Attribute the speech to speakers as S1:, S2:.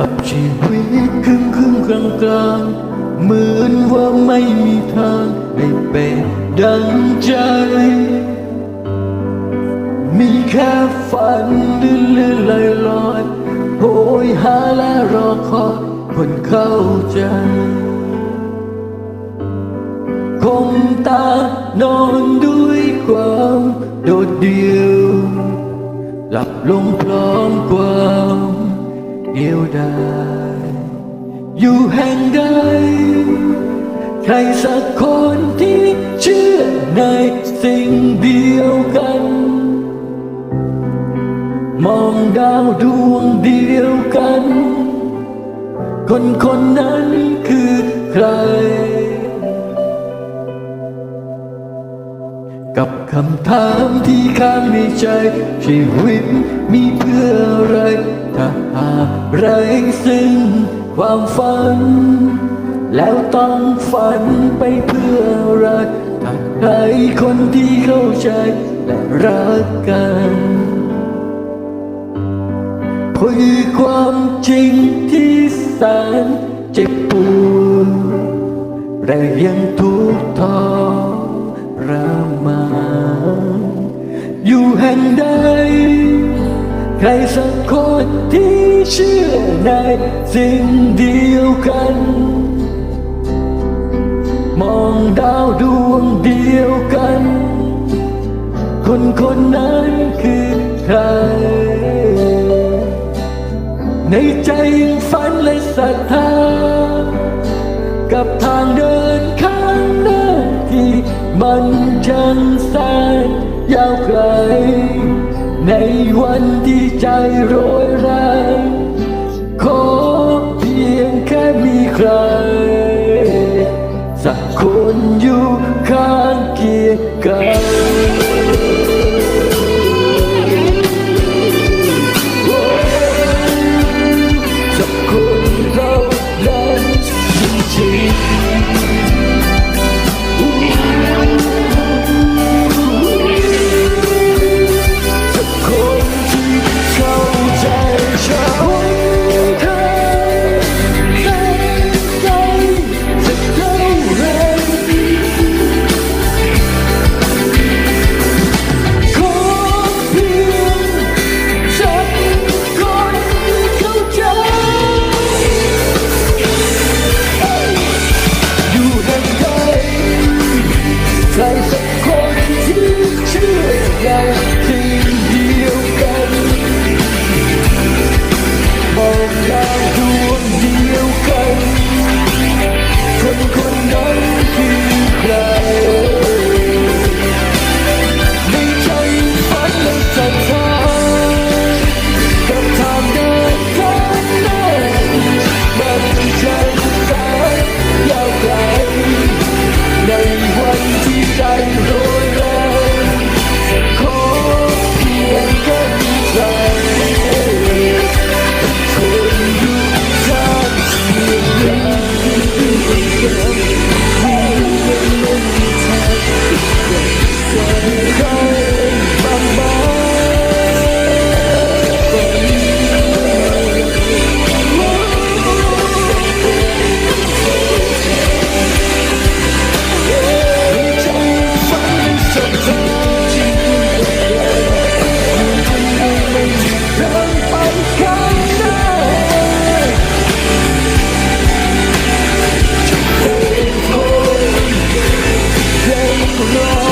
S1: กับชีวิตครึ่งครึ่งกลางกลางเหมือนว่าไม่มีทางได้เป็นดังใจ มีแค่ฝันเลื่อลอยลอยโหยหาและรอคอยคนเข้าใจคงตานอนด้วยความโดดเดี่ยว หลับลงพร้อมความ ดียวดายอยู่แห่งใด ใครสักคนที่เชื่อในสิ่งเดียวกัน มองดาวดวงเดียวกัน คนคนนั้นคือใคร กับคำถามที่ข้างในใจ ชีวิตมีเพื่ออะไร ถ้าหากไรซึ่งความฝัน แล้วต้องฝันไปเพื่ออะไรถ้าใครคนที่เข้าใจและรักกันคือความจริงที่แสนเจ็บปวดแต่ยังทุกข์ทร ใครสักคนที่เชื่อในสิ่งเดียวกัน มองดาวดวงเดียวกัน คนคนนั้นคือใคร ในใจยังฝันและศรัทธา กับทางเดินข้างหน้าที่มันช่างแสนยาวไกล ในวันที่ใจโรยแรง Alone.